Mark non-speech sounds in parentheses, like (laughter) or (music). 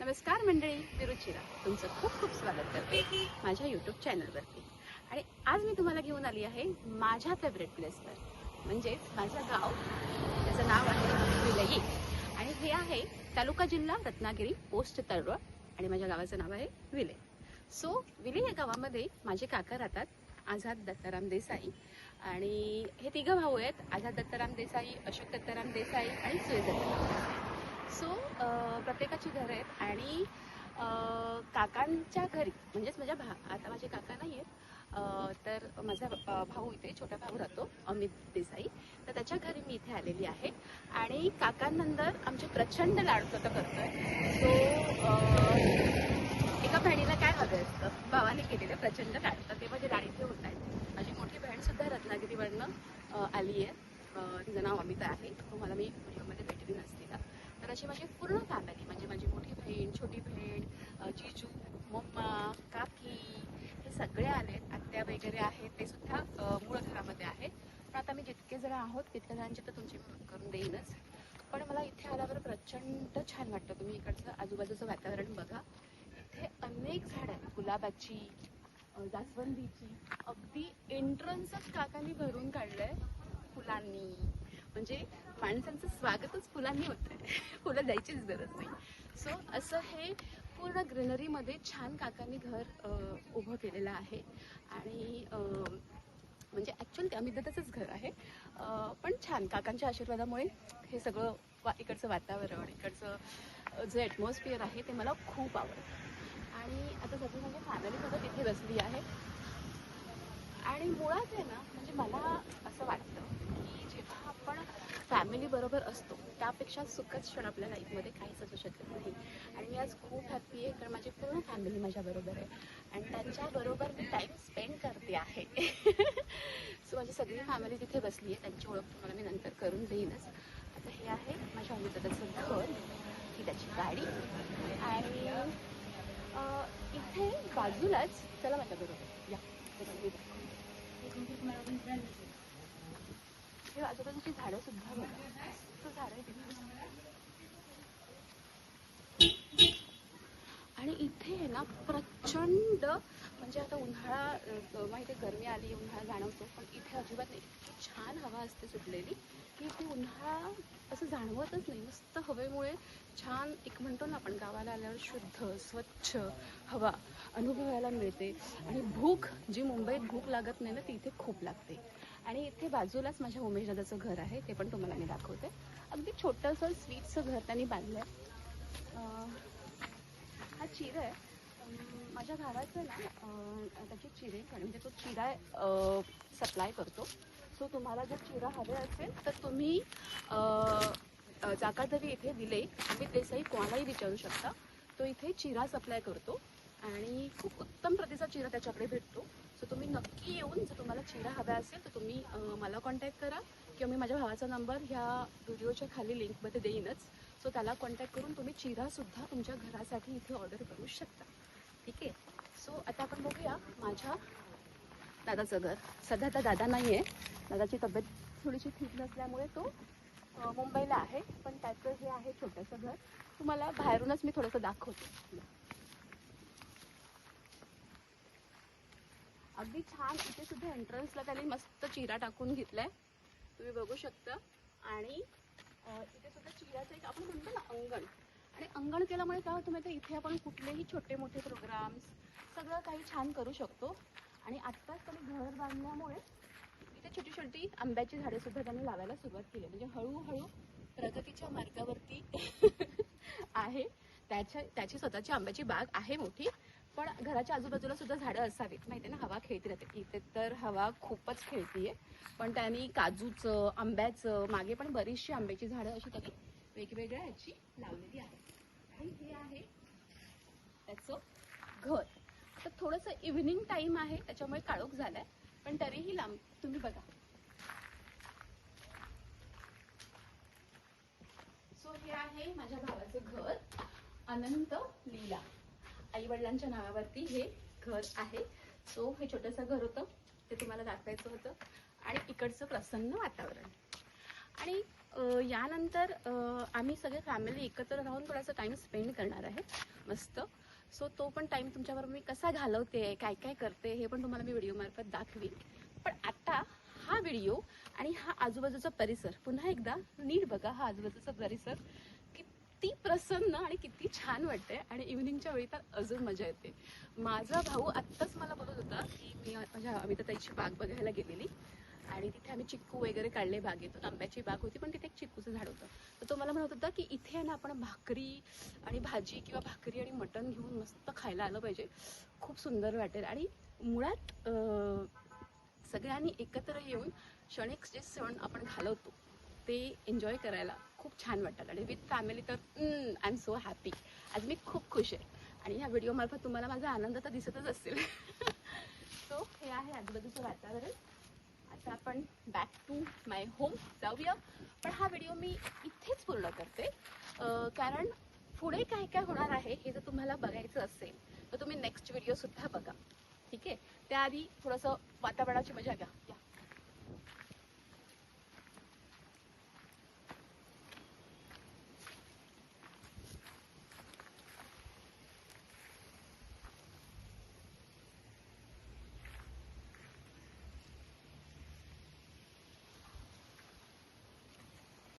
नमस्कार मंडळी मी रुचिरा. तुमचं खूप खूप स्वागत करते माझ्या यूट्यूब चॅनलवरती आणि आज मी तुम्हाला घेऊन आली आहे माझ्या फेवरेट प्लेसवर म्हणजेच माझं गाव. त्याचं नाव आहे विलई. आणि हे आहे तालुका जिल्हा रत्नागिरी पोस्ट तळवळ आणि माझ्या गावाचं नाव आहे विले सो विले या गावामध्ये माझे काका राहतात आझाद दत्ताराम देसाई. आणि हे तिघं भाऊ आहेत आझाद दत्ताराम देसाई अशोक दत्ताराम देसाई आणि सुय दत्ताराम. देसाई सो प्रत्येकाची घरं आहेत आणि काकांच्या घरी म्हणजेच माझ्या भा आता माझे काका नाही आहेत तर माझा भाऊ इथे छोटा भाऊ राहतो अमित देसाई. तर त्याच्या घरी मी इथे आलेली आहे आणि काकांनंतर आमचे प्रचंड लाडकं करतोय. सो एका बहिणीला काय हवं असतं? भावाने केलेलं प्रचंड लाडकं ते माझे लाडीचे होत आहेत. माझी मोठी बहीण सुद्धा रत्नागिरीवरनं आली आहे तिचं नाव अमिता आहे. तुम्हाला मी तर अशी माझी पूर्ण फॅमिली म्हणजे माझी मोठी बहीण छोटी बहीण जीजू जिजू मम्मा काकी हे सगळे आलेत आत्या वगैरे आहेत ते सुद्धा मूळ घरामध्ये आहेत. पण आता मी जितके जण आहोत तितक्या जणांची तर तुमची करून देईनच. पण मला इथे आल्यावर प्रचंड छान वाटतं. तुम्ही इकडचं आजूबाजूचं वातावरण बघा. इथे अनेक झाडं आहेत. गुलाबाची जास्वंदीची. अगदी एंट्रन्सच काकांनी भरून काढलंय फुलांनी. म्हणजे माणसांचं स्वागतच फुलांनी होतं फुलं द्यायचीच गरज नाही. सो असं हे पूर्ण ग्रीनरीमध्ये छान काकांनी घर उभं केलेलं आहे. आणि म्हणजे ॲक्च्युअली ते अमितदादाचंच घर आहे. पण छान काकांच्या आशीर्वादामुळे हे सगळं वा इकडचं वातावरण इकडचं जे ॲटमॉस्फिअर आहे ते मला खूप आवडतं. आणि आता सध्या म्हणजे फॅमिली सुद्धा तिथे बसली आहे आणि मुळात आहे ना म्हणजे मला असं वाटतं की आपण फॅमिली बरोबर असतो. त्यापेक्षा सुखद क्षण आपल्या लाईफमध्ये काहीच असू शकत नाही. आणि मी आज खूप हॅप्पी आहे कारण माझी पूर्ण फॅमिली माझ्याबरोबर आहे. आणि त्यांच्याबरोबर मी टाईम स्पेंड करते आहे. (laughs) सो माझी सगळी फॅमिली तिथे बसली आहे त्यांची ओळख तुम्हाला मी नंतर करून देईनच. आता हे आहे माझ्या अमिताचं घर ही त्याची गाडी. आणि इथे बाजूलाच चला माझ्याबरोबर या. हे आजूबाजूची झाडं सुद्धा बघा. आहे तिथे आणि इथे आहे ना प्रचंड म्हणजे आता उन्हाळा माहिती आहे गरमी आली उन्हाळा जाणवतो पण इथे अजिबात नाही. इतकी छान हवा असते सुटलेली की ती उन्हाळा असं जाणवतच नाही. मस्त हवेमुळे छान एक म्हणतो ना आपण गावाला आल्यावर शुद्ध स्वच्छ हवा अनुभवायला मिळते. आणि भूक जी मुंबईत भूक लागत नाही ना ती इथे खूप लागते. आणि इथे बाजूलाच माझ्या उमेश दादाचं घर आहे ते पण तुम्हाला मी दाखवते. अगदी छोटंसं स्वीटचं घर त्यांनी बांधलं आहे हा चिरा आहे. माझ्या भावाचं ना त्याची चिरे म्हणजे तो चिरा सप्लाय करतो. सो तुम्हाला जर चिरा हवे असेल तर तुम्ही अं, अं, जाकादरी इथे दिले तुम्ही तेसही कोणालाही विचारू शकता. तो इथे चिरा सप्लाय करतो. आणि खूप उत्तम प्रतीचा चिरा त्याच्याकडे भेटतो. सो तुम्ही नक्की येऊन जर तुम्हाला चिरा हवा असेल तर तुम्ही मला कॉन्टॅक्ट करा किंवा मी माझ्या भावाचा नंबर ह्या व्हिडिओच्या खाली लिंकमध्ये देईनच. सो त्याला कॉन्टॅक्ट करून तुम्ही चिरासुद्धा तुमच्या घरासाठी इथे ऑर्डर करू शकता. ठीक आहे? सो आता आपण बघूया माझ्या दादाचं घर. सध्या आता दादा नाही आहे दादाची तब्येत थोडीशी ठीक नसल्यामुळे तो मुंबईला आहे. पण त्याचं हे आहे छोटंसं घर. तुम्हाला बाहेरूनच मी थोडंसं दाखवते. अगदी छान. इथे सुद्धा एंट्रन्सला त्यांनी मस्त चिरा टाकून घेतलाय. तुम्ही बघू शकता. आणि इथे सुद्धा चिराचं एक आपण म्हणतो ना अंगण. आणि अंगण केल्यामुळे काय होतं माहिती इथे आपण कुठलेही छोटे मोठे प्रोग्राम्स सगळं काही छान करू शकतो. आणि आत्ताच त्यांनी घर बांधल्यामुळे इथे छोटी छोटी आंब्याची झाडे सुद्धा त्यांनी लावायला सुरुवात केली. म्हणजे हळूहळू प्रगतीच्या मार्गावरती (laughs) आहे. त्याच्या त्याची स्वतःची आंब्याची बाग आहे मोठी. पण घराच्या आजूबाजूला सुद्धा झाडं असावीत. माहिती आहे ना हवा खेळती राहते. इथे तर हवा खूपच खेळतीये. पण त्यांनी काजूचं आंब्याचं मागे पण बरीचशी आंब्याची झाडं अशी त्यांनी वेगवेगळ्या ह्याची लावलेली आहेत. आणि हे आहे त्याचं घर. तर थोडंसं इव्हिनिंग टाइम आहे त्याच्यामुळे काळोख झालाय. पण तरीही लांब तुम्ही बघा. सो हे आहे माझ्या भावाचं घर अनंत लीला. आई वडिलांच्या नावावरती हे घर आहे. सो हे छोटंसं घर होतं. ते तुम्हाला दाखवायचं होतं. आणि इकडचं प्रसन्न वातावरण. आणि यानंतर आम्ही सगळे फॅमिली एकत्र राहून थोडासा टाईम स्पेंड करणार आहे. मस्त. सो तो पण टाईम तुमच्याबरोबर मी कसा घालवते काय काय करते हे पण तुम्हाला मी व्हिडिओमार्फत दाखवीन. पण आता हा व्हिडिओ आणि हा आजूबाजूचा परिसर पुन्हा एकदा नीट बघा हा आजूबाजूचा परिसर. किती प्रसन्न आणि किती छान वाटते आणि इव्हिनिंगच्या वेळी तर अजून मजा येते. माझा भाऊ आत्ताच मला बोलत होता की मी माझ्या अमिताताईची बाग बघायला गेलेली. आणि तिथे आम्ही चिक्कू वगैरे काढले बागेतून आंब्याची बाग होती पण तिथे एक चिक्कूचं झाड होतं. तर तो मला म्हणत होता की इथे आहे ना आपण भाकरी आणि भाजी किंवा भाकरी आणि मटण घेऊन मस्त खायला आलं पाहिजे. खूप सुंदर वाटेल. आणि मुळात सगळ्यांनी एकत्र येऊन क्षणिक जे सण आपण घालवतो ते एन्जॉय करायला खूप छान वाटतात. आणि विथ फॅमिली तर आय एम सो हॅपी आज मी खूप खुश आहे. आणि ह्या व्हिडिओमार्फत तुम्हाला माझा आनंद तर दिसतच असेल. (laughs) सो हे आहे आजूबाजूचं वातावरण. आता आपण बॅक टू माय होम जाऊया. पण हा व्हिडिओ मी इथेच पूर्ण करते. कारण पुढे काय काय होणार आहे हे जर तुम्हाला बघायचं असेल तर तुम्ही नेक्स्ट व्हिडिओ सुद्धा बघा. ठीक आहे? त्याआधी थोडंसं वातावरणाची मजा घ्या.